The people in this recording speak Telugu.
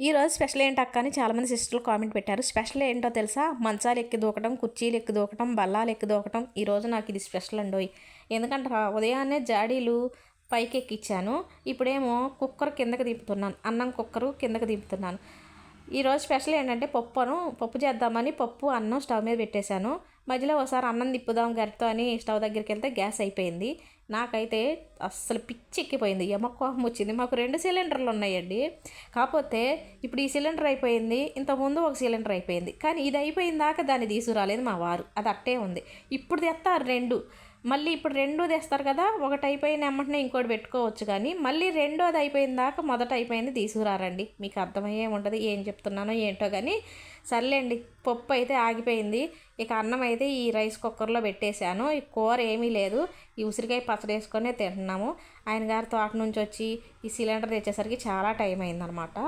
ఈరోజు స్పెషల్ ఏంటక్క అక్క అని చాలామంది సిస్టర్లు కామెంట్ పెట్టారు. స్పెషల్ ఏంటో తెలుసా? మంచాలు ఎక్కి దూకటం కుర్చీలు ఎక్కి దూకటం బల్లాలు ఎక్కి దూకటం ఈరోజు నాకు ఇది స్పెషల్ అండోయ్ ఎందుకంటే ఉదయాన్నే జాడీలు పైకి ఎక్కిచ్చాను ఇప్పుడేమో కుక్కర్ కిందకి దింపుతున్నాను. అన్నం కుక్కరు కిందకి దింపుతున్నాను. ఈరోజు స్పెషల్ ఏంటంటే పప్పును పప్పు చేద్దామని పప్పు అన్నం స్టవ్ మీద పెట్టేశాను. మధ్యలో ఒకసారి అన్నం తిప్పుదాం గరిటతో అని స్టవ్ దగ్గరికి వెళ్తే గ్యాస్ అయిపోయింది. నాకైతే అస్సలు పిచ్చి ఎక్కిపోయింది ఎమకోహం వచ్చింది. మాకు రెండు సిలిండర్లు ఉన్నాయండి. కాకపోతే ఇప్పుడు ఈ సిలిండర్ అయిపోయింది. ఇంతకుముందు ఒక సిలిండర్ అయిపోయింది. కానీ ఇది అయిపోయిన దాకా దాన్ని తీసుకురాలేదు మా వారు. అది అట్టే ఉంది. ఇప్పుడు తెస్తారు రెండు. మళ్ళీ ఇప్పుడు రెండు తెస్తారు కదా ఒకటి అయిపోయిన వెంటనే ఇంకోటి పెట్టుకోవచ్చు కానీ మళ్ళీ రెండోది అయిపోయిన దాకా మొదట అయిపోయింది తీసుకురారండి. మీకు అర్థమయ్యే ఉంటుంది ఏం చెప్తున్నానో ఏంటో కానీ సర్లేండి పప్పు అయితే ఆగిపోయింది. ఇక అన్నం అయితే ఈ రైస్ కుక్కర్లో పెట్టేశాను. ఈ కూర ఏమీ లేదు. ఈ ఉసిరికాయ పచ్చడి వేసుకొని తింటున్నాము. ఆయన గారి తోట నుంచి వచ్చి ఈ సిలిండర్ తెచ్చేసరికి చాలా టైం అయిందనమాట.